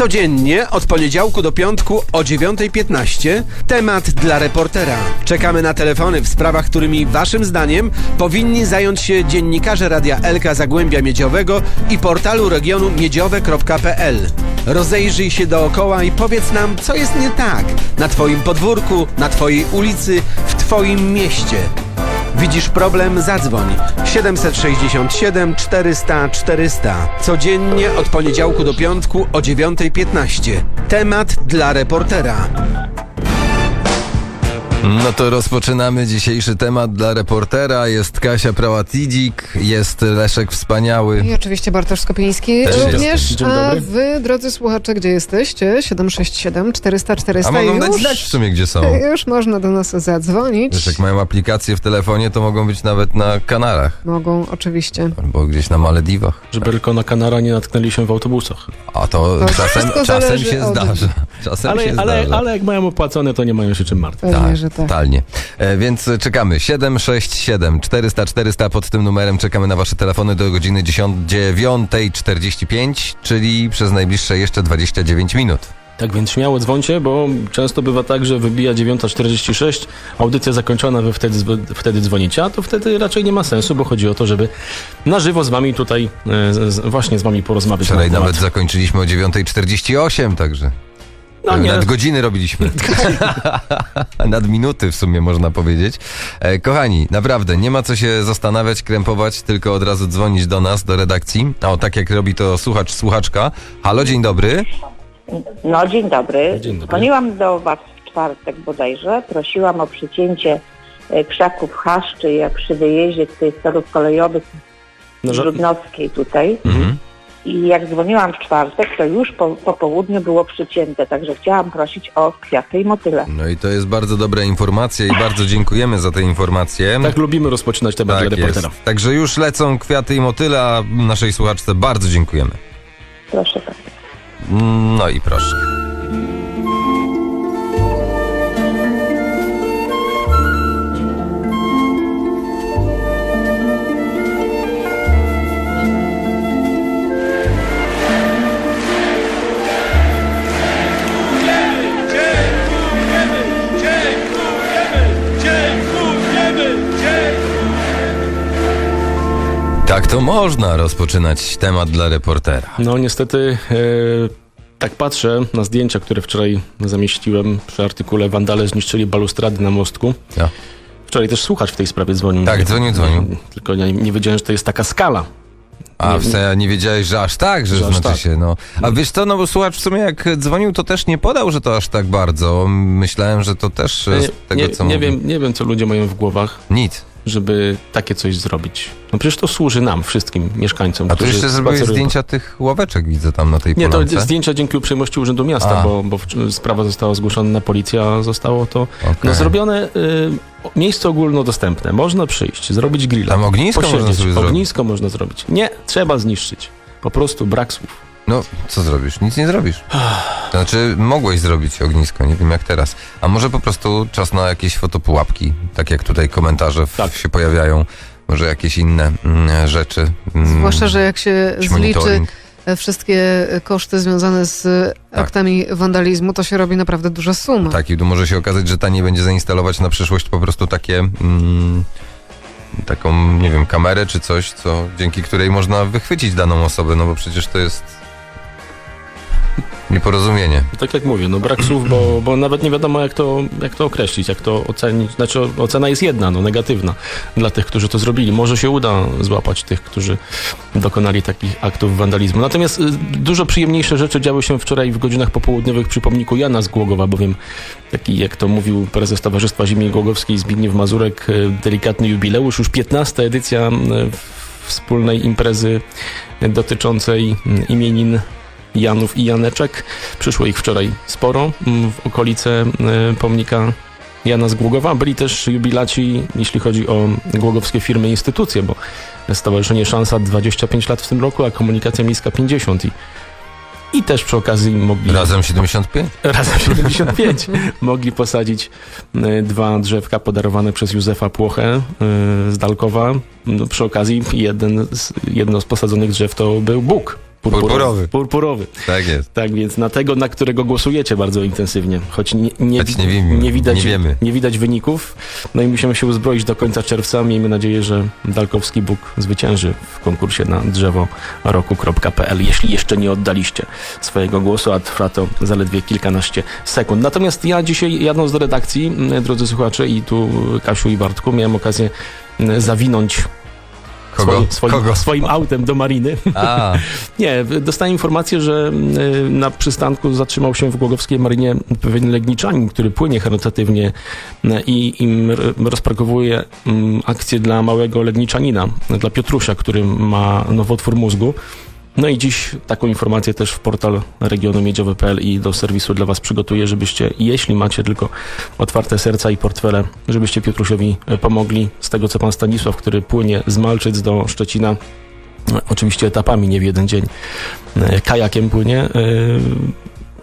Codziennie od poniedziałku do piątku o 9.15 temat dla reportera. Czekamy na telefony w sprawach, którymi waszym zdaniem powinni zająć się dziennikarze Radia Elka Zagłębia Miedziowego i portalu regionu miedziowe.pl. Rozejrzyj się dookoła i powiedz nam, co jest nie tak na twoim podwórku, na twojej ulicy, w twoim mieście. Widzisz problem? Zadzwoń 767 400 400. Codziennie od poniedziałku do piątku o 9.15. Temat dla reportera. No to rozpoczynamy dzisiejszy temat dla reportera. Jest Kasia Prałatidzik, jest Leszek Wspaniały. I oczywiście Bartosz Skopiński Też również. A wy, drodzy słuchacze, gdzie jesteście? 767 400 400 A mogą już, dać w sumie, gdzie są. już można do nas zadzwonić. Wiesz, jak mają aplikacje w telefonie, to mogą być nawet na Kanarach Mogą, oczywiście. albo gdzieś na Malediwach. Żeby tylko na Kanara nie natknęli się w autobusach. A to, To czasem, czasem się od- zdarza. Czasem Ale, się ale, zdarza. ale jak mają opłacone, to nie mają się czym martwić. Tak, że tak. totalnie. E, więc czekamy. 767 400 400 pod tym numerem czekamy na wasze telefony do godziny 10 9.45, czyli przez najbliższe jeszcze 29 minut. Tak więc śmiało dzwońcie, bo często bywa tak, że wybija 9.46, audycja zakończona, wy wtedy, wtedy dzwonicie, a to wtedy raczej nie ma sensu, bo chodzi o to, żeby na żywo z wami tutaj, e, właśnie z wami porozmawiać. Wczoraj na nawet zakończyliśmy o 9.48, także No nie, nad godziny robiliśmy. nad minuty w sumie można powiedzieć. E, kochani, naprawdę nie ma co się zastanawiać, krępować, tylko od razu dzwonić do nas, do redakcji. O, tak jak robi to słuchacz, słuchaczka. Halo, dzień dobry. No, dzień dobry. Dzień dobry. Dzwoniłam do Was w czwartek bodajże. Prosiłam o przycięcie e, krzaków chaszczy jak przy wyjeździe z tych torów kolejowych no, z że, Rudnowskiej tutaj. Mhm. I jak dzwoniłam w czwartek, to już po, po południu było przycięte, także chciałam prosić o kwiaty i motyle. No i to jest bardzo dobra informacja i bardzo dziękujemy za te informacje. tak lubimy rozpoczynać temat Tak reportera. jest. Także już lecą kwiaty i motyle, a naszej słuchaczce bardzo dziękujemy. Proszę bardzo. No i proszę. To można rozpoczynać temat dla reportera. No niestety e, tak patrzę na zdjęcia, które wczoraj zamieściłem przy artykule Wandale zniszczyli balustrady na mostku. Ja. Wczoraj też słuchacz w tej sprawie dzwonił. Tak, dzwonił, dzwonił. Tylko nie, nie wiedziałem, że to jest taka skala. A Nie- w sensie nie wiedziałeś, że aż tak, że, Że znaczy tak. się, no. A wiesz co, no bo słuchacz w sumie jak dzwonił, to też nie podał, że to aż tak bardzo. Myślałem, że to też e, nie, z tego, nie, co nie, wiem, nie wiem, co ludzie mają w głowach, Nic. Żeby takie coś zrobić. No przecież to służy nam, wszystkim mieszkańcom, A tu jeszcze zrobiłeś spacerują. zdjęcia tych ławeczek, widzę tam na tej Nie, to polance. zdjęcia dzięki uprzejmości Urzędu Miasta, A. bo, bo sprawa została zgłoszona na policję, a zostało to Okej. no, zrobione y, miejsce ogólnodostępne. Można przyjść, zrobić grilla. Tam ognisko posiedzieć. można zrobić. Ognisko można zrobić. Nie, trzeba zniszczyć. Po prostu brak słów. No, co zrobisz? Nic nie zrobisz. To znaczy, mogłeś zrobić ognisko, nie wiem jak teraz. A może po prostu czas na jakieś fotopułapki, tak jak tutaj komentarze w, Tak. się pojawiają. Może jakieś inne mm, rzeczy. Mm, Zwłaszcza, że jak się zliczy monitoring. e, wszystkie koszty związane z Tak. aktami wandalizmu, to się robi naprawdę duża suma. Tak, i tu może się okazać, że taniej będzie zainstalować na przyszłość po prostu takie. Mm, taką, nie wiem, kamerę czy coś, co, dzięki której można wychwycić daną osobę, no bo przecież to jest nieporozumienie. Tak jak mówię, no brak słów, bo, bo nawet nie wiadomo jak to, jak to określić, jak to ocenić. Znaczy ocena jest jedna, no negatywna dla tych, którzy to zrobili. Może się uda złapać tych, którzy dokonali takich aktów wandalizmu. Natomiast y, dużo przyjemniejsze rzeczy działy się wczoraj w godzinach popołudniowych przy pomniku Jana z Głogowa, bowiem taki, jak to mówił prezes Towarzystwa Ziemi Głogowskiej Zbigniew Mazurek, y, delikatny jubileusz, już 15 edycja y, wspólnej imprezy dotyczącej imienin Janów i Janeczek. Przyszło ich wczoraj sporo mm, w okolice y, pomnika Jana z Głogowa. Byli też jubilaci, jeśli chodzi o głogowskie firmy i instytucje, bo Stowarzyszenie Szansa 25 lat w tym roku, a Komunikacja Miejska 50 i, i też przy okazji mogli... Razem 75? Razem 75. mogli posadzić y, dwa drzewka podarowane przez Józefa Płochę y, z Dalkowa. No, przy okazji jeden z, jedno z posadzonych drzew to był Bóg. Purpurowy. Purpurowy. Tak jest. Tak więc na tego, na którego głosujecie bardzo intensywnie, choć nie, nie, Choć nie wiemy, nie, widać, wiemy. nie widać wyników. No i musimy się uzbroić do końca czerwca. Miejmy nadzieję, że Dalkowski Bóg zwycięży w konkursie na drzewo roku.pl, jeśli jeszcze nie oddaliście swojego głosu, a trwa to zaledwie kilkanaście sekund. Natomiast ja dzisiaj jadąc do redakcji, m, drodzy słuchacze, i tu Kasiu i Bartku, miałem okazję m, zawinąć Kogo? swoim, swoim, Kogo? swoim autem do mariny. A, Nie, dostałem informację, że y, na przystanku zatrzymał się w Głogowskiej Marynie pewien legniczanin, który płynie charytatywnie y, i im rozparkowuje mm, akcję dla małego legniczanina, dla Piotrusia, który ma nowotwór mózgu. No i dziś taką informację też w portal regionu miedziowy.pl i do serwisu dla Was przygotuję, żebyście, jeśli macie tylko otwarte serca i portfele, żebyście Piotrusiowi y, pomogli. Z tego co Pan Stanisław, który płynie z Malczyc do Szczecina, oczywiście etapami, nie w jeden dzień, e, kajakiem płynie, e,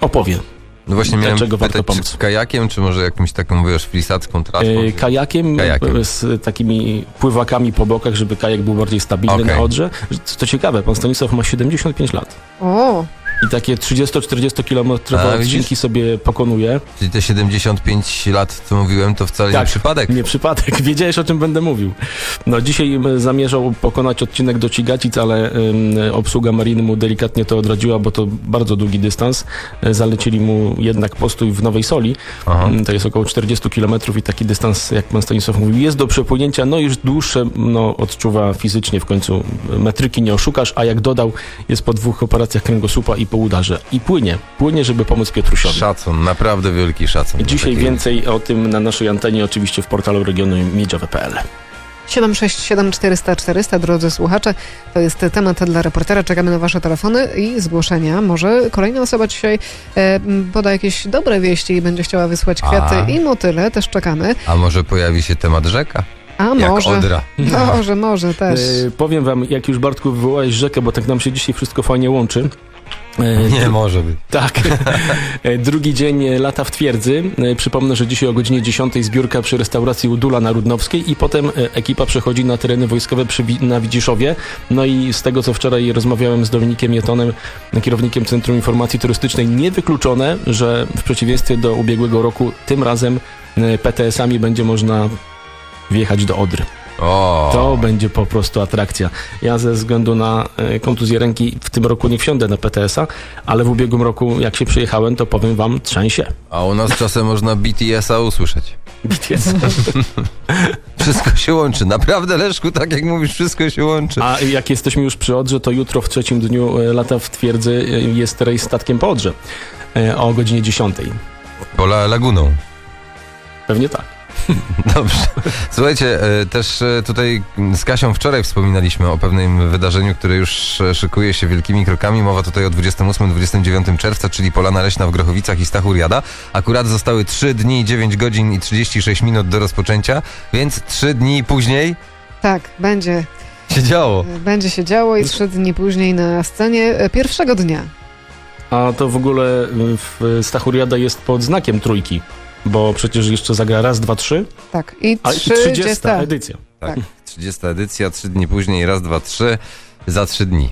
opowie. No właśnie miałem Dlaczego warto pytać, pomóc? czy kajakiem, czy może jakimś taką, wiesz, flisacką trasą? E, Kajakiem, Kajakiem. e, z takimi pływakami po bokach, żeby kajak był bardziej stabilny Okej. na Odrze. Co ciekawe, pan Stanisław ma 75 lat O, i takie 30-40 kilometrowe widzisz? odcinki sobie pokonuje. Czyli te 75 lat, co mówiłem, to wcale nie Tak. przypadek. Nie przypadek, wiedziałeś o czym będę mówił. No dzisiaj m, zamierzał pokonać odcinek do Cigacic, ale ym, obsługa mariny mu delikatnie to odradziła, bo to bardzo długi dystans. E, Zalecili mu jednak postój w Nowej Soli. Aha. Mm, To jest około 40 km i taki dystans, jak pan Stanisław mówił, jest do przepłynięcia, no już dłuższe, no odczuwa fizycznie w końcu. Metryki nie oszukasz, a jak dodał, jest po dwóch operacjach kręgosłupa i po udarze. I płynie, płynie, żeby pomóc Piotrusiowi. Szacun, naprawdę wielki szacun. Dzisiaj Taki- więcej o tym na naszej antenie, oczywiście w portalu regionu miedziowe.pl. 767 400 400, drodzy słuchacze, to jest temat dla reportera. Czekamy na Wasze telefony i zgłoszenia. Może kolejna osoba dzisiaj e, poda jakieś dobre wieści i będzie chciała wysłać kwiaty A. i motyle, też czekamy. A może pojawi się temat rzeka? A Jak może, Odra. może, może też. E, powiem wam, jak już Bartku wywołałeś rzekę, bo tak nam się dzisiaj wszystko fajnie łączy. E, Nie może być. Tak. E, Drugi dzień e, lata w twierdzy. Przypomnę, że dzisiaj o godzinie 10 zbiórka przy restauracji Udula na Rudnowskiej i potem ekipa przechodzi na tereny wojskowe przy, na Widziszowie. No i z tego, co wczoraj rozmawiałem z Dominikiem Jetonem, kierownikiem Centrum Informacji Turystycznej, niewykluczone, że w przeciwieństwie do ubiegłego roku, tym razem PTS-ami będzie można wjechać do Odry. O, To będzie po prostu atrakcja. Ja ze względu na e, kontuzję ręki w tym roku nie wsiądę na PTS-a, ale w ubiegłym roku jak się przyjechałem, to powiem wam, trzęsie. a u nas czasem można BTS-a usłyszeć. BTS. Wszystko się łączy. Naprawdę, Leszku, tak jak mówisz, wszystko się łączy. A jak jesteśmy już przy Odrze, to jutro w trzecim dniu e, lata w twierdzy e, jest rejs statkiem po Odrze o godzinie 10. Pola laguną. Pewnie tak. Dobrze. Słuchajcie, e, też e, tutaj z Kasią wczoraj wspominaliśmy o pewnym wydarzeniu, które już e, szykuje się wielkimi krokami. Mowa tutaj o 28-29 czerwca, czyli Polana Leśna w Grochowicach i Stachuriada. Akurat zostały 3 dni, 9 godzin i 36 minut do rozpoczęcia, więc 3 dni później Tak, będzie, się działo. będzie się działo i trzy dni później na scenie pierwszego dnia. A to w ogóle w Stachuriada jest pod znakiem trójki, bo przecież jeszcze zagra raz, dwa, trzy, Tak, i a i 30. 30 edycja. Tak. 30 edycja, 3 dni później, raz, dwa, trzy, za 3 dni.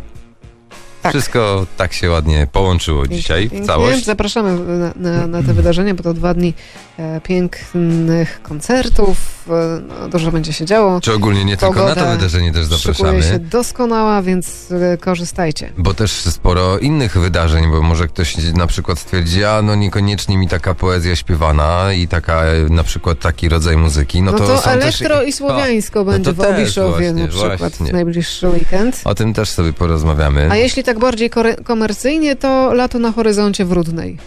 Tak. Wszystko tak się ładnie połączyło dzisiaj w całość. Zapraszamy na, na, na te wydarzenia, bo to dwa dni e, pięknych koncertów. E, no, dużo będzie się działo. Czy ogólnie nie tylko na to Pogoda wydarzenie też zapraszamy. się doskonała, więc e, korzystajcie. Bo też sporo innych wydarzeń, bo może ktoś na przykład stwierdzi, a no niekoniecznie mi taka poezja śpiewana i taka e, na przykład taki rodzaj muzyki. No, No, to, to, elektro też... i słowiańsko będzie to w Obiszowie na przykład właśnie. w najbliższy weekend. O tym też sobie porozmawiamy. A jeśli tak bardziej komercyjnie, to lato na horyzoncie w Rudnej.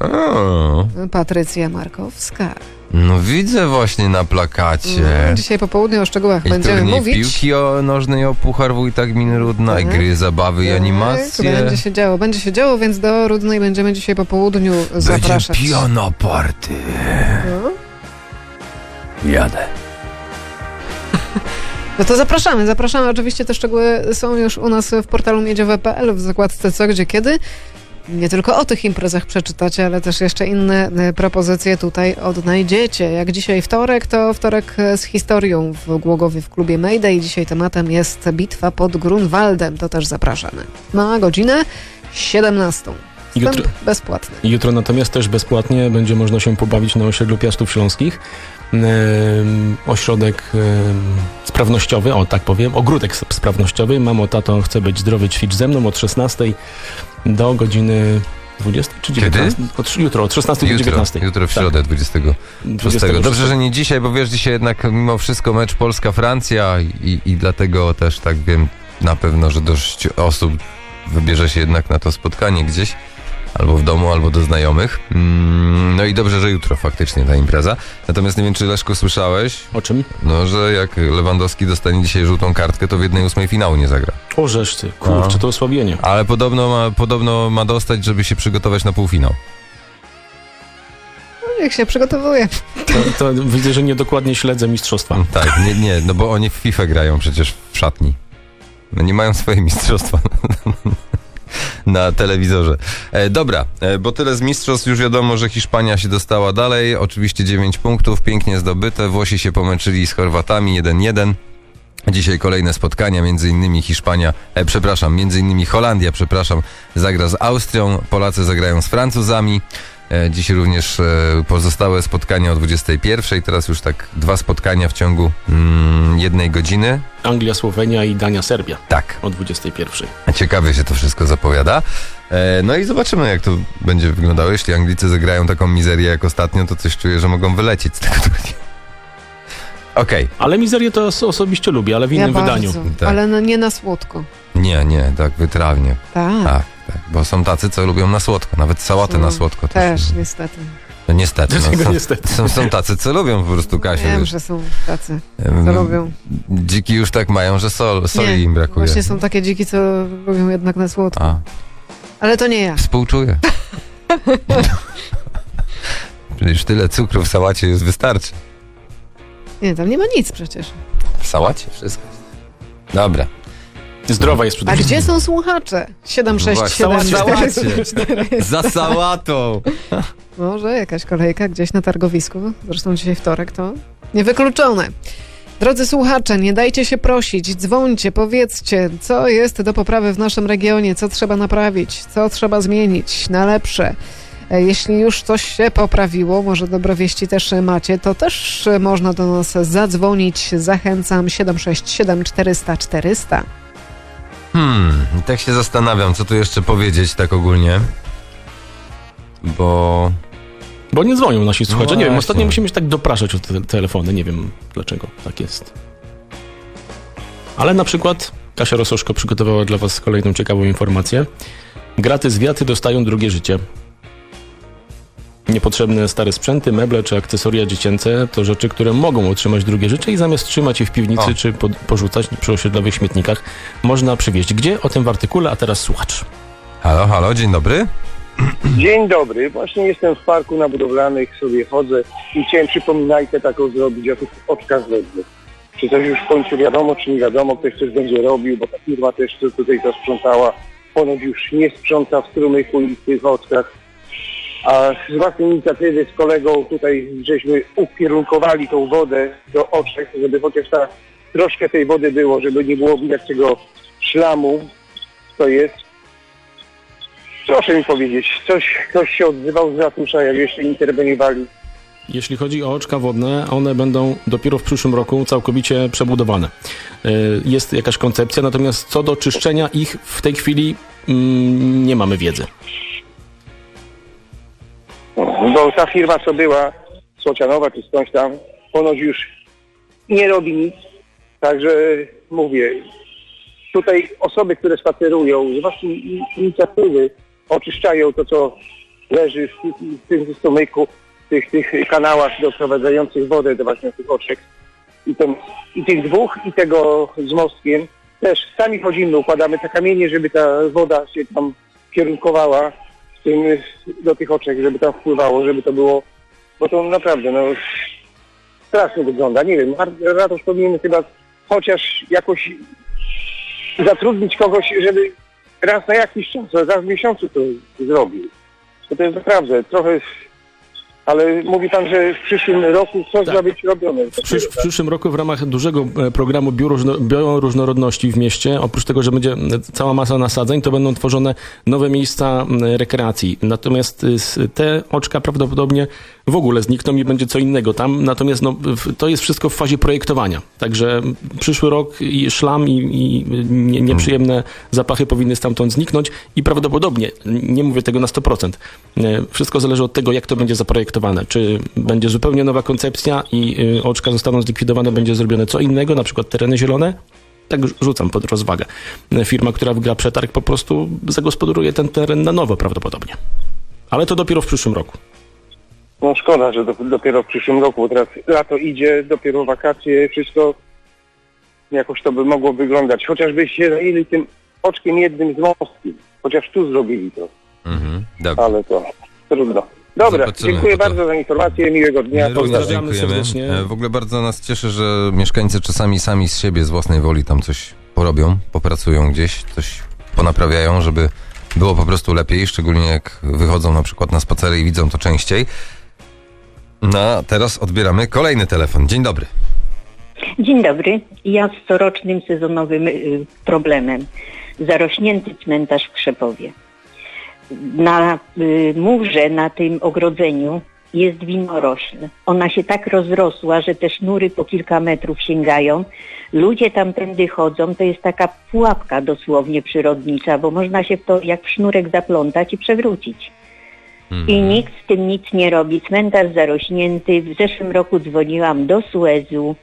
O, Patrycja Markowska. No widzę właśnie na plakacie. Mm, Dzisiaj po południu o szczegółach I będziemy turniej mówić. piłki o nożnej o Puchar Wójta Gminy Rudna, i Tak. gry, zabawy i Tak, animacje. Będzie się działo, będzie się działo, więc do Rudnej będziemy dzisiaj po południu zapraszać. Będzie piano party. No. Jadę. No to zapraszamy, zapraszamy. Oczywiście te szczegóły są już u nas w portalu miedziowe.pl w zakładce co, gdzie, kiedy. Nie tylko o tych imprezach przeczytacie, ale też jeszcze inne e, propozycje tutaj odnajdziecie. Jak dzisiaj wtorek, to wtorek e, z historią w Głogowie w klubie Mayday. Dzisiaj tematem jest bitwa pod Grunwaldem. To też zapraszamy. Na godzinę 17. Wstęp Jutro- bezpłatny. Jutro natomiast też bezpłatnie będzie można się pobawić na osiedlu Piastów Śląskich. Ośrodek sprawnościowy, o tak powiem, ogródek sprawnościowy. Mamo, tato, chcę być zdrowy, ćwicz ze mną od 16 do godziny 20 czy Kiedy? 19? Od, jutro, od 16 do Jutro, 19. jutro w Tak, środę 26. 26. Dobrze, że nie dzisiaj, bo wiesz, dzisiaj jednak mimo wszystko mecz Polska-Francja i, i dlatego też tak wiem na pewno, że dość osób wybierze się jednak na to spotkanie gdzieś. Albo w domu, albo do znajomych. Mm, No i dobrze, że jutro faktycznie ta impreza. Natomiast nie wiem, czy Leszko słyszałeś, O czym? no, że jak Lewandowski dostanie dzisiaj żółtą kartkę, to w jednej ósmej finału nie zagra. O, żeż ty, kurczę, No. to osłabienie. Ale podobno ma, podobno ma dostać, żeby się przygotować na półfinał. No, niech się przygotowuje. To, to widzę, że niedokładnie śledzę mistrzostwa. Tak, nie, nie, no bo oni w FIFA grają przecież w szatni. No nie mają swoje mistrzostwa na telewizorze. E, dobra, e, bo tyle z mistrzostw. Już wiadomo, że Hiszpania się dostała dalej. Oczywiście 9 punktów, pięknie zdobyte. Włosi się pomęczyli z Chorwatami 1-1. Dzisiaj kolejne spotkania, między innymi Hiszpania, e, przepraszam, między innymi Holandia, przepraszam, zagra z Austrią, Polacy zagrają z Francuzami. E, Dziś również e, pozostałe spotkania o 21. Teraz już tak dwa spotkania w ciągu mm, jednej godziny. Anglia, Słowenia i Dania, Serbia Tak, o 21. ciekawie się to wszystko zapowiada. E, No i zobaczymy, jak to będzie wyglądało. Jeśli Anglicy zagrają taką mizerię jak ostatnio, to coś czuję, że mogą wylecieć z tego turnieju. Okej, Ale mizerię to os- osobiście lubię, ale w innym ja wydaniu. Tak. ale no, nie na słodko. nie, nie, tak wytrawnie. Tak, Tak, tak, bo są tacy, co lubią na słodko, nawet sałatę na słodko. też niestety. No niestety, no, są, niestety. są, są tacy, co lubią po prostu Kasię. Wiem, wiesz. że są tacy, co lubią. Dziki już tak mają, że sol, soli Nie, im brakuje. Właśnie są takie dziki, co lubią jednak na słodko. A, Ale to nie ja. współczuję. Przecież tyle cukru w sałacie już wystarczy. Nie, tam nie ma nic przecież. W sałacie wszystko. Dobra. Zdrowa jest przede A wszystkim. gdzie są słuchacze? 7, 6, Właśnie, 7, w 4, sałacie. 4. Za sałatą! Może jakaś kolejka gdzieś na targowisku. Zresztą dzisiaj wtorek to niewykluczone. Drodzy słuchacze, nie dajcie się prosić, dzwońcie, powiedzcie, co jest do poprawy w naszym regionie, co trzeba naprawić, co trzeba zmienić na lepsze. E, Jeśli już coś się poprawiło, może dobre wieści też macie, to też można do nas zadzwonić. Zachęcam 767 400 400. Hmm, i tak się zastanawiam, co tu jeszcze powiedzieć tak ogólnie. Bo... Bo nie dzwonią nasi słuchacze. No nie wiem, ostatnio musimy się tak dopraszać o te telefony. Nie wiem dlaczego tak jest. Ale na przykład Kasia Rososzko przygotowała dla Was kolejną ciekawą informację. Graty z wiaty dostają drugie życie. Niepotrzebne stare sprzęty, meble czy akcesoria dziecięce to rzeczy, które mogą otrzymać drugie życie i zamiast trzymać je w piwnicy O. czy po, porzucać przy osiedlowych śmietnikach, można przywieźć. Gdzie? O tym w artykule, a teraz słuchacz. Halo, halo, dzień dobry. Dzień dobry, właśnie jestem w parku na budowlanych, sobie chodzę i chciałem przypominajkę taką zrobić o tych oczkach wodnych. Czy coś już w końcu wiadomo, czy nie wiadomo, ktoś coś będzie robił, bo ta firma też co tutaj to sprzątała, ponoć już nie sprząta w strumyku i w tych oczkach. A z własnej inicjatywy z kolegą tutaj żeśmy ukierunkowali tą wodę do oczek, żeby chociaż ta troszkę tej wody było, żeby nie było widać tego szlamu, co jest. Proszę mi powiedzieć, coś, ktoś się odzywał z ratusza, jak jeszcze interweniowali. Jeśli chodzi o oczka wodne, one będą dopiero w przyszłym roku całkowicie przebudowane. Y, Jest jakaś koncepcja, natomiast co do czyszczenia ich w tej chwili mm, nie mamy wiedzy. Bo ta firma, co była, Słocianowa czy skądś tam, ponoć już nie robi nic. Także mówię, tutaj osoby, które spacerują z własnej i- inicjatywy, oczyszczają to, co leży w, tym strumyku, w tych, tych kanałach doprowadzających wodę do właśnie tych oczek. I, ten, I tych dwóch, i tego z mostkiem też sami chodzimy, układamy te kamienie, żeby ta woda się tam kierunkowała tym, do tych oczek, żeby tam wpływało, żeby to było, bo to naprawdę, no, strasznie wygląda. Nie wiem, ratusz powinien chyba chociaż jakoś zatrudnić kogoś, żeby raz na jakiś czas, raz w miesiącu to zrobił. To, to jest naprawdę trochę... Ale mówi pan, że w przyszłym roku coś Tak. ma być robione. W, przysz, w przyszłym roku w ramach dużego e, programu Bioróżno, Bioróżnorodności w mieście, oprócz tego, że będzie e, cała masa nasadzeń, to będą tworzone nowe miejsca rekreacji. Natomiast s- te oczka prawdopodobnie w ogóle znikną i będzie co innego tam. Natomiast no, to jest wszystko w fazie projektowania. Także przyszły rok i szlam i, i nie, nieprzyjemne zapachy powinny stamtąd zniknąć i prawdopodobnie, nie mówię tego na 100%, e, wszystko zależy od tego, jak to będzie zaprojektowane. Czy będzie zupełnie nowa koncepcja i y, oczka zostaną zlikwidowane, będzie zrobione co innego, na przykład tereny zielone? Tak rzucam pod rozwagę. E, Firma, która wygra przetarg, po prostu zagospodaruje ten teren na nowo prawdopodobnie. Ale to dopiero w przyszłym roku. No szkoda, że do, dopiero w przyszłym roku, bo teraz lato idzie, dopiero wakacje, wszystko jakoś to by mogło wyglądać. Chociażby się zajęli tym oczkiem jednym z mostkiem. Chociaż tu zrobili to, Mhm. Ale to trudno. Dobra, Zobaczymy, dziękuję to- bardzo za informację, miłego dnia. Pozdrawiamy dziękujemy. serdecznie. W ogóle bardzo nas cieszy, że mieszkańcy czasami sami z siebie, z własnej woli tam coś porobią, popracują gdzieś, coś ponaprawiają, żeby było po prostu lepiej, szczególnie jak wychodzą na przykład na spacery i widzą to częściej. No, a teraz odbieramy kolejny telefon. Dzień dobry. Dzień dobry. Ja z corocznym sezonowym y, problemem. Zarośnięty cmentarz w Krzepowie. Na y, murze, na tym ogrodzeniu jest winorośl. Ona się tak rozrosła, że te sznury po kilka metrów sięgają. Ludzie tamtędy chodzą, to jest taka pułapka dosłownie przyrodnicza, bo można się w to jak w sznurek zaplątać i przewrócić. I nikt z tym nic nie robi. Cmentarz zarośnięty. W zeszłym roku dzwoniłam do Suezu.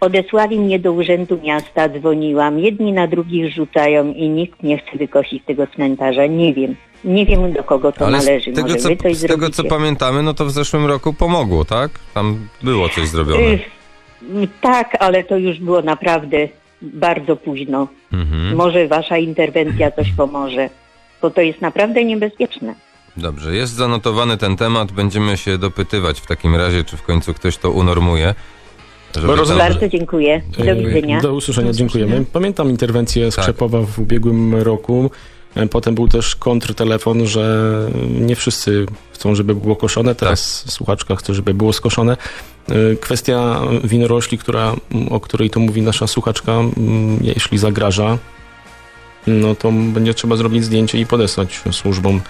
Odesłali mnie do urzędu miasta, dzwoniłam. Jedni na drugich rzucają i nikt nie chce wykosić tego cmentarza. Nie wiem. Nie wiem do kogo to Ale należy. z tego, Może co, z tego, co pamiętamy, no to w zeszłym roku pomogło, tak? Tam było coś zrobione. Tak, ale to już było naprawdę bardzo późno. Mhm. Może wasza interwencja coś pomoże, bo to jest naprawdę niebezpieczne. Dobrze, jest zanotowany ten temat. Będziemy się dopytywać w takim razie, czy w końcu ktoś to unormuje. Tam- Bardzo dziękuję. Do widzenia. Do usłyszenia, dziękujemy. Pamiętam interwencję z Tak. W ubiegłym roku. E, Potem był też kontrtelefon, że nie wszyscy chcą, żeby było koszone. Teraz słuchaczka chce, żeby było skoszone. E, Kwestia winorośli, która, o której tu mówi nasza słuchaczka, jeśli zagraża, no to będzie trzeba zrobić zdjęcie i podesłać służbom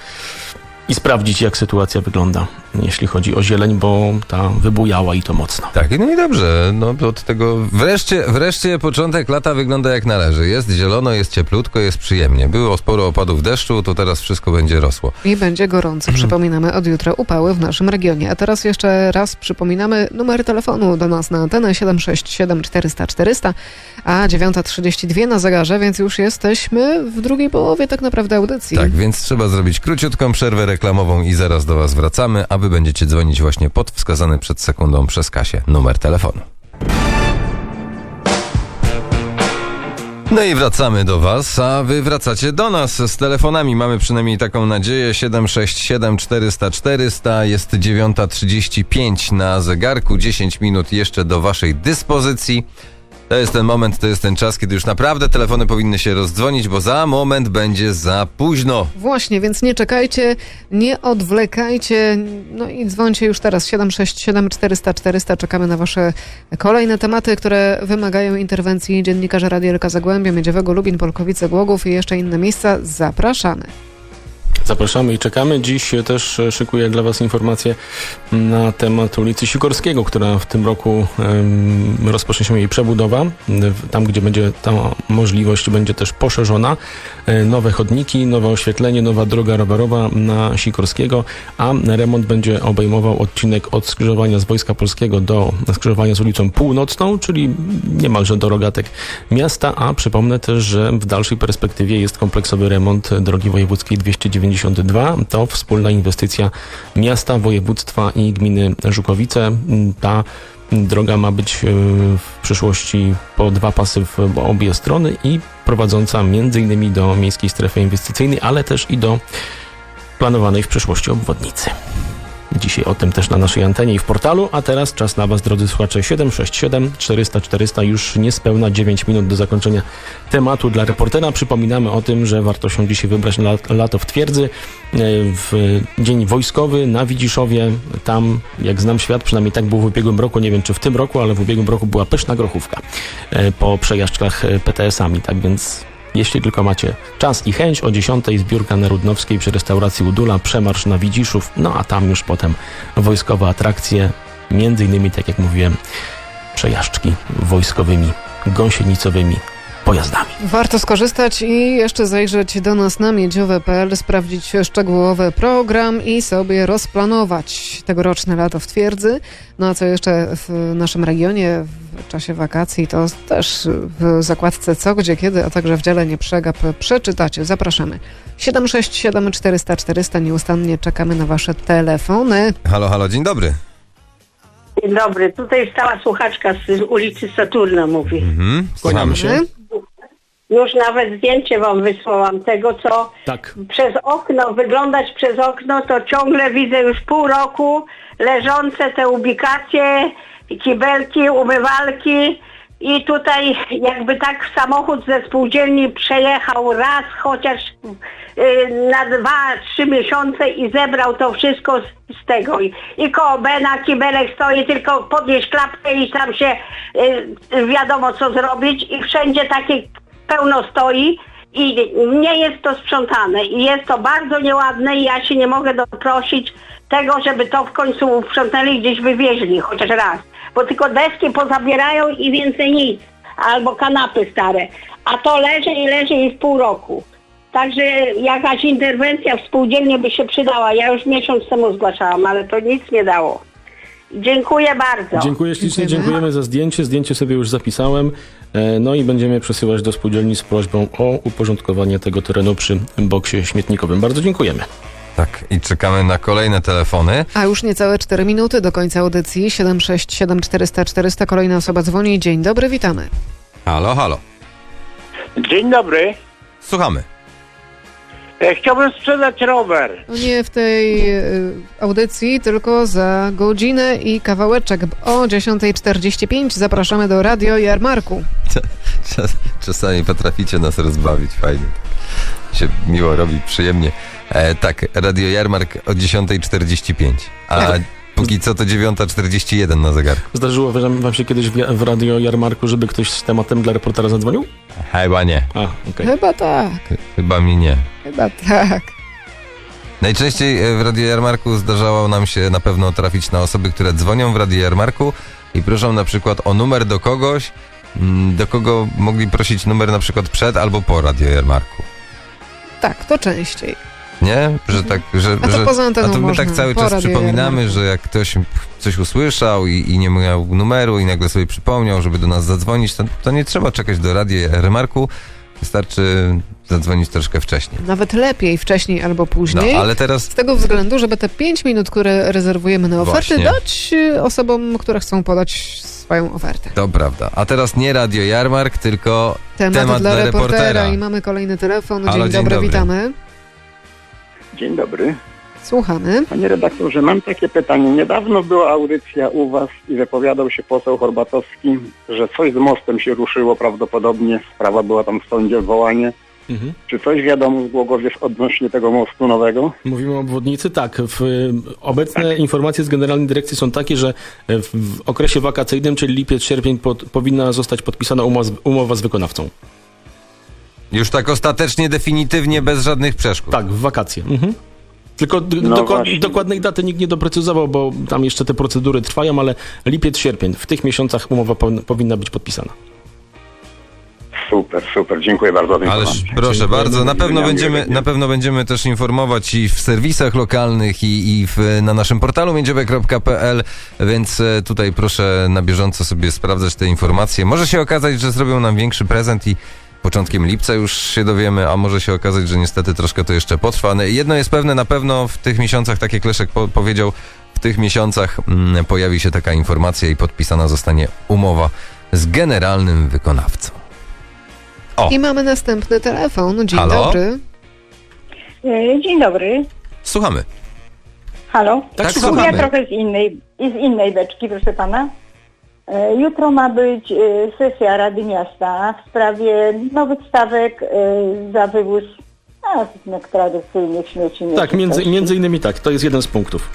i sprawdzić, jak sytuacja wygląda, jeśli chodzi o zieleń, bo ta wybujała i to mocno. Tak, no i dobrze. No, od tego wreszcie, wreszcie początek lata wygląda jak należy. Jest zielono, jest cieplutko, jest przyjemnie. Było sporo opadów deszczu, to teraz wszystko będzie rosło. I będzie gorąco. Przypominamy od jutra upały w naszym regionie. A teraz jeszcze raz przypominamy numer telefonu do nas na antenę 767 400 400, a 9.32 na zegarze, więc już jesteśmy w drugiej połowie tak naprawdę audycji. Tak, więc trzeba zrobić króciutką przerwę reklamową i zaraz do Was wracamy, a Wy będziecie dzwonić właśnie pod wskazany przed sekundą przez Kasię numer telefonu. No i wracamy do Was, a Wy wracacie do nas z telefonami. Mamy przynajmniej taką nadzieję. 767 400 400 jest 9.35 na zegarku. 10 minut jeszcze do Waszej dyspozycji. To jest ten moment, to jest ten czas, kiedy już naprawdę telefony powinny się rozdzwonić, bo za moment będzie za późno. Właśnie, więc nie czekajcie, nie odwlekajcie, no i dzwońcie już teraz 767 400 400. Czekamy na wasze kolejne tematy, które wymagają interwencji dziennikarza Radielka Zagłębia, Miedziowego, Lubin, Polkowice, Głogów i jeszcze inne miejsca. Zapraszamy. Zapraszamy i czekamy. Dziś też e, szykuję dla Was informacje na temat ulicy Sikorskiego, która w tym roku rozpocznie się jej przebudowa. W- Tam, gdzie będzie ta możliwość, będzie też poszerzona. E, Nowe chodniki, nowe oświetlenie, nowa droga rowerowa na Sikorskiego, a remont będzie obejmował odcinek od skrzyżowania z Wojska Polskiego do skrzyżowania z ulicą Północną, czyli niemalże do rogatek miasta, a przypomnę też, że w dalszej perspektywie jest kompleksowy remont drogi wojewódzkiej 292. To wspólna inwestycja miasta, województwa i gminy Żukowice. Ta droga ma być e, w przyszłości po dwa pasy w obie strony i prowadząca innymi do miejskiej strefy inwestycyjnej, ale też i do planowanej w przyszłości obwodnicy. Dzisiaj o tym też na naszej antenie i w portalu, a teraz czas na Was, drodzy słuchacze, 767 400 400, już niespełna 9 minut do zakończenia tematu dla reportera. Przypominamy o tym, że warto się dzisiaj wybrać na lat- lato w twierdzy, e, w dzień wojskowy na Widziszowie. Tam, jak znam świat, przynajmniej tak było w ubiegłym roku, nie wiem czy w tym roku, ale w ubiegłym roku była pyszna grochówka e, po przejażdżkach e, PTS-ami, tak więc jeśli tylko macie czas i chęć, o 10 zbiórka na Rudnowskiej przy restauracji Udula, przemarsz na Widziszów, no a tam już potem wojskowe atrakcje, między innymi, tak jak mówiłem, przejażdżki wojskowymi, gąsienicowymi pojazdami. Warto skorzystać i jeszcze zajrzeć do nas na miedziowe.pl, sprawdzić szczegółowy program i sobie rozplanować tegoroczne lato w twierdzy. No a co jeszcze w naszym regionie w czasie wakacji, to też w zakładce Co, Gdzie, Kiedy, a także w dziale Nie Przegap przeczytacie. Zapraszamy. 767 400 400 nieustannie czekamy na wasze telefony. Halo, halo, dzień dobry. Dzień dobry, tutaj stała słuchaczka z ulicy Saturna mówi. Mhm, Kłaniamy się. Już nawet zdjęcie wam wysłałam tego, co Tak. przez okno, wyglądać przez okno, to ciągle widzę już pół roku leżące te ubikacje, kibelki, umywalki i tutaj jakby tak samochód ze spółdzielni przejechał raz chociaż y, na dwa, trzy miesiące i zebrał to wszystko z, z tego. I, I koło Bena kibelek stoi, tylko podnieść klapkę i tam się y, wiadomo co zrobić i wszędzie takie pełno stoi i nie jest to sprzątane i jest to bardzo nieładne i ja się nie mogę doprosić tego, żeby to w końcu sprzątnęli gdzieś wywieźli chociaż raz. Bo tylko deski pozabierają i więcej nic. Albo kanapy stare. A to leży i leży i w pół roku. Także jakaś interwencja w spółdzielni by się przydała. Ja już miesiąc temu zgłaszałam, ale to nic nie dało. Dziękuję bardzo. Dziękuję ślicznie, Dziękujemy. dziękujemy za zdjęcie. Zdjęcie sobie już zapisałem. E, No i będziemy przesyłać do spółdzielni z prośbą o uporządkowanie tego terenu przy boksie śmietnikowym. Bardzo dziękujemy. Tak, i czekamy na kolejne telefony. A już niecałe 4 minuty do końca audycji. 767 400 400. Kolejna osoba dzwoni. Dzień dobry, witamy. Halo, halo. Dzień dobry. Słuchamy. E, Chciałbym sprzedać rower. No nie w tej y, audycji, tylko za godzinę i kawałeczek. O 10.45 zapraszamy do Radio Jarmarku. Czas, czasami potraficie nas rozbawić, fajnie. Tak. Się miło robi, przyjemnie. E, tak, Radio Jarmark o 10.45, a Tak. póki co to 9.41 na zegarku. Zdarzyło wam wam się kiedyś w, w radio Jarmarku, żeby ktoś z tematem dla reportera zadzwonił? Chyba nie, A, okej. Chyba tak, chyba mi nie. chyba tak. Najczęściej e, w Radio Jarmarku zdarzało nam się na pewno trafić na osoby, które dzwonią w Radio Jarmarku i proszą na przykład o numer do kogoś, mm, do kogo mogli prosić numer na przykład przed albo po Radio Jarmarku. Tak, to częściej. Nie? Że tak, że, A to że, poza a to my można, tak cały po czas przypominamy, Jarmarku. że jak ktoś coś usłyszał i, i nie miał numeru i nagle sobie przypomniał, żeby do nas zadzwonić, to, to nie trzeba czekać do Radia Jarmarku, wystarczy zadzwonić troszkę wcześniej. Nawet lepiej wcześniej albo No, później. ale teraz Z tego względu, żeby te 5 minut, które rezerwujemy na oferty, Właśnie. dać y, osobom, które chcą podać swoją ofertę. to prawda. A teraz nie Radio Jarmark, tylko Temat, Temat dla, dla reportera. reportera. i mamy kolejny telefon. Halo, dzień, dzień dobry, dobry. witamy. Dzień dobry. Słuchamy. Panie redaktorze, mam takie pytanie. Niedawno była audycja u Was i wypowiadał się poseł Horbatowski, że coś z mostem się ruszyło prawdopodobnie. Sprawa była tam w sądzie, odwołanie. Mhm. Czy coś wiadomo w Głogowie odnośnie tego mostu nowego? Mówimy o obwodnicy, tak. W, obecne informacje z Generalnej Dyrekcji są takie, że w, w okresie wakacyjnym, czyli lipiec, sierpień, pod, powinna zostać podpisana umowa z, umowa z wykonawcą. Już tak ostatecznie, definitywnie, bez żadnych przeszkód. Tak, w wakacje. Mhm. Tylko No dokład, właśnie. dokładnej daty nikt nie doprecyzował, bo tam jeszcze te procedury trwają, ale lipiec, sierpień, w tych miesiącach umowa powinna- powinna być podpisana. Super, super. Dziękuję bardzo Ależ informację. proszę Dziękuję. bardzo, na pewno będziemy, na pewno będziemy też informować i w serwisach lokalnych i, i w, na naszym portalu miedziowe.pl, więc e, tutaj proszę na bieżąco sobie sprawdzać te informacje. Może się okazać, że zrobią nam większy prezent i początkiem lipca już się dowiemy, a może się okazać, że niestety troszkę to jeszcze potrwa. No, Jedno jest pewne, na pewno w tych miesiącach, tak jak Leszek po, powiedział, w tych miesiącach mm, pojawi się taka informacja i podpisana zostanie umowa z generalnym wykonawcą. O. I mamy następny telefon. Dzień Halo? dobry. E, Dzień dobry. Słuchamy. Halo? Tak, Ja słuchamy. trochę z innej, z innej beczki, proszę pana. E, Jutro ma być e, sesja Rady Miasta w sprawie nowych stawek e, za wywóz no, tradycyjnych śmieci. Tak, między, między innymi tak, to jest jeden z punktów.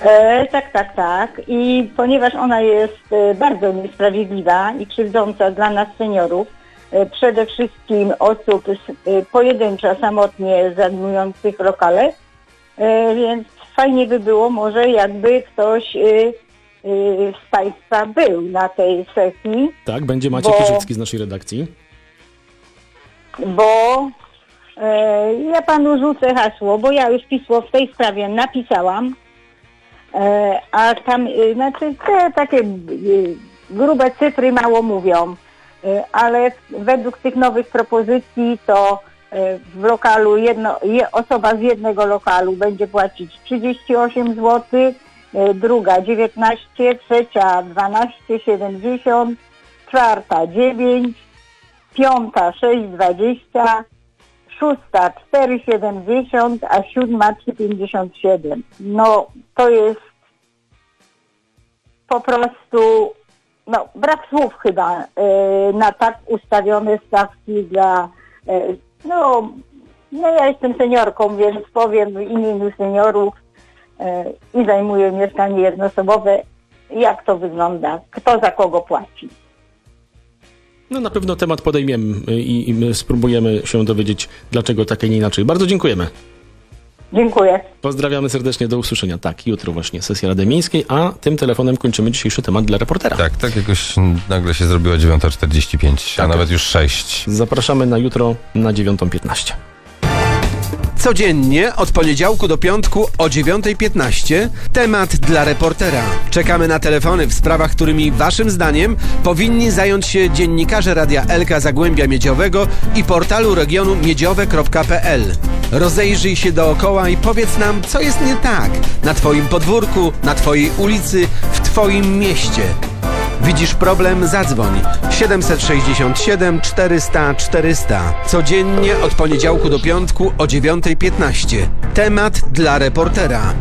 E, tak, tak, tak. I ponieważ ona jest bardzo niesprawiedliwa i krzywdząca dla nas seniorów, przede wszystkim osób pojedynczo, samotnie zajmujących lokale, więc fajnie by było może jakby ktoś z Państwa był na tej sesji, Tak, będzie Maciek Bo- z naszej redakcji. bo e, ja Panu rzucę hasło, bo ja już pismo w tej sprawie napisałam, e, a tam, e, znaczy te takie e, grube cyfry mało mówią, e, ale według tych nowych propozycji to e, w lokalu jedno, je, osoba z jednego lokalu będzie płacić 38 zł, e, druga 19, trzecia 12,70, czwarta 9, piąta 6,20, szósta 4,70, a siódma 3,57. No to jest po prostu no, brak słów chyba e, na tak ustawione stawki dla e, no, no ja jestem seniorką, więc powiem w imieniu seniorów e, i zajmuję mieszkanie jednoosobowe, jak to wygląda, kto za kogo płaci. No na pewno temat podejmiemy y, i, i my spróbujemy się dowiedzieć, dlaczego tak, a nie inaczej. Bardzo dziękujemy. Dziękuję. Pozdrawiamy serdecznie, do usłyszenia. Tak, jutro właśnie sesja Rady Miejskiej, a tym telefonem kończymy dzisiejszy temat dla reportera. Tak, tak jakoś nagle się zrobiła 9.45, a Tak. nawet już 6. Zapraszamy na jutro na 9.15. Codziennie od poniedziałku do piątku o 9.15 temat dla reportera. Czekamy na telefony w sprawach, którymi waszym zdaniem powinni zająć się dziennikarze Radia Elka Zagłębia Miedziowego i portalu regionu miedziowe.pl. Rozejrzyj się dookoła i powiedz nam, co jest nie tak na twoim podwórku, na twojej ulicy, w twoim mieście. Widzisz problem? Zadzwoń 767 400 400. Codziennie od poniedziałku do piątku o 9.15. Temat dla reportera.